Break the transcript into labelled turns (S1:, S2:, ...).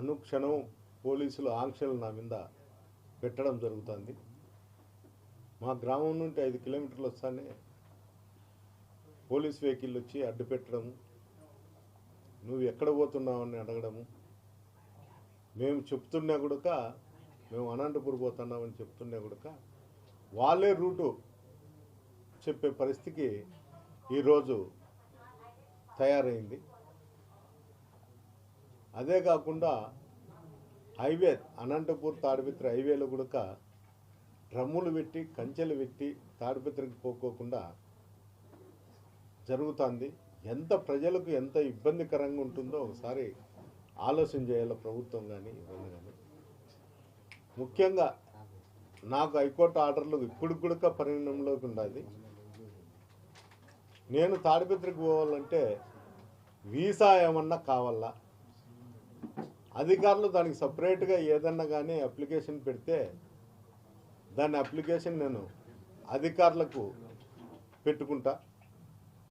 S1: అనుక్షణం పోలీసులు ఆంక్షలు నా మీద పెట్టడం జరుగుతుంది. మా గ్రామం నుండి ఐదు కిలోమీటర్లు వస్తానే పోలీస్ వెహికల్ వచ్చి అడ్డు పెట్టడము నువ్వు ఎక్కడ పోతున్నావని అడగడము. మేము చెప్తున్నా కూడక మేము అనంతపూర్ పోతున్నామని చెప్తున్నా కూడక వాళ్ళే రూటు చెప్పే పరిస్థితికి ఈరోజు తయారైంది. అదే కాకుండా హైవే అనంతపూర్ తాడిపత్రి హైవేలో కూడా డ్రమ్ములు పెట్టి కంచెలు పెట్టి తాడిపత్రికి పోకోకుండా జరుగుతుంది. ఎంత ప్రజలకు ఎంత ఇబ్బందికరంగా ఉంటుందో ఒకసారి ఆలోచన చేయాలి ప్రభుత్వం కానీ ఇవన్నీ కానీ ముఖ్యంగా నాకు హైకోర్టు ఆర్డర్లు ఇప్పుడు కూడా పరిగణంలోకి ఉండాలి. నేను తాడిపత్రికి పోవాలంటే వీసా ఏమన్నా కావాలా? అధికారులు దానికి సపరేట్గా ఏదన్నా కానీ అప్లికేషన్ పెడితే దాని అప్లికేషన్ నేను అధికారులకు పెట్టుకుంటా.